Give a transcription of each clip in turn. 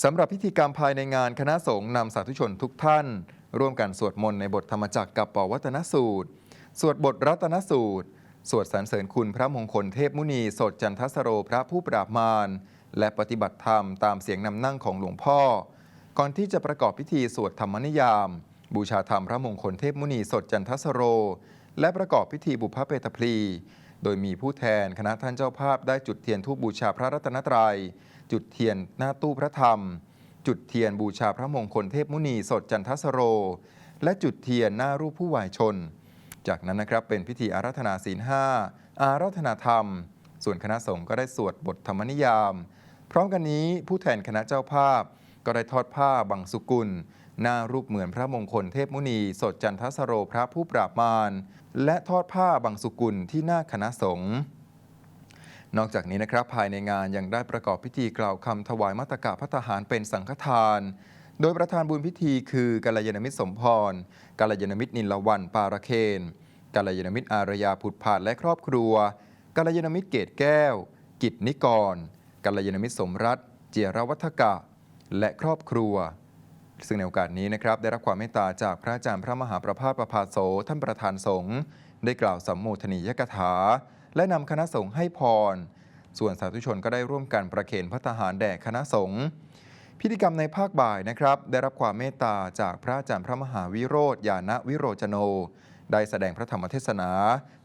สำหรับพิธีกรรมภายในงานคณะสงฆ์นำสาธุชนทุกท่าน ร่วมกันสวดมนต์ในบทธรรมจักรกับปวัตนสูตร สวดบทรัตนสูตร สวดสรรเสริญคุณพระมงคลเทพมุนี สดจันทสโรพระผู้ปราบมารและปฏิบัติธรรมตามเสียงนำนั่งของหลวงพ่อ ก่อนที่จะประกอบพิธีสวดธรรมนิยาม บูชาธรรมพระมงคลเทพมุนีสดจันทสโร และประกอบพิธีบุพเพตพลี โดยมีผู้แทนคณะท่านเจ้าภาพได้จุดเทียนทูปบูชาพระรัตนตรัย จุดเทียนหน้าตู้พระธรรม จุดเทียนบูชาพระมงคลเทพมุนีสดจันทสโร และจุดเทียนหน้ารูปผู้วายชน จากนั้นนะครับเป็นพิธีอาราธนาศีลห้าอาราธนาธรรม ส่วนคณะสงฆ์ก็ได้สวดบทธรรมนิยาม พร้อมกันนี้ผู้แทนคณะเจ้าภาพ ก็ได้ทอดผ้าบังสุกุล หน้ารูปเหมือนพระมงคลเทพมุนี สดจันทสโรพระผู้ปราบมารและทอดผ้าบังสุกุลที่หน้าคณะสงฆ์นอกจากนี้นะครับภายในงานยังได้ประกอบพิธีกล่าวคำถวายมัตกะพัฒหารเป็นสังฆทาน โดยประธานบุญพิธีคือกัลยาณมิตรสมพรกัลยาณมิตรนิลวันปาระเคนกัลยาณมิตรอารยาผุดผาดและครอบครัวกัลยาณมิตรเกตแก้ว กิจนิกรกัลยาณมิตรสมรัตเจียรวัฒกะ และครอบครัว ซึ่งในโอกาสนี้นะครับได้รับความเมตตาจากพระอาจารย์พระมหาประภาสประภาโสท่านประธานสงฆ์ได้กล่าวสัมโมทนียกถา และนำคณะสงฆ์ให้พร ส่วนสาธุชนก็ได้ร่วมกันประเคนพระทหารแด่คณะสงฆ์พิธีกรรมในภาคบ่ายนะครับ ได้รับความเมตตาจากพระอาจารย์พระมหาวิโรธญาณวิโรจโน ได้แสดงพระธรรมเทศนา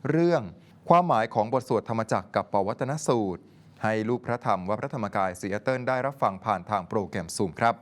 เรื่องความหมายของบทสวดธรรมจักรกับปวัตนสูตร ให้ลูกพระธรรมวัดพระธรรมกายสียเติ้ลได้รับฟังผ่านทางโปรแกรมซูมครับ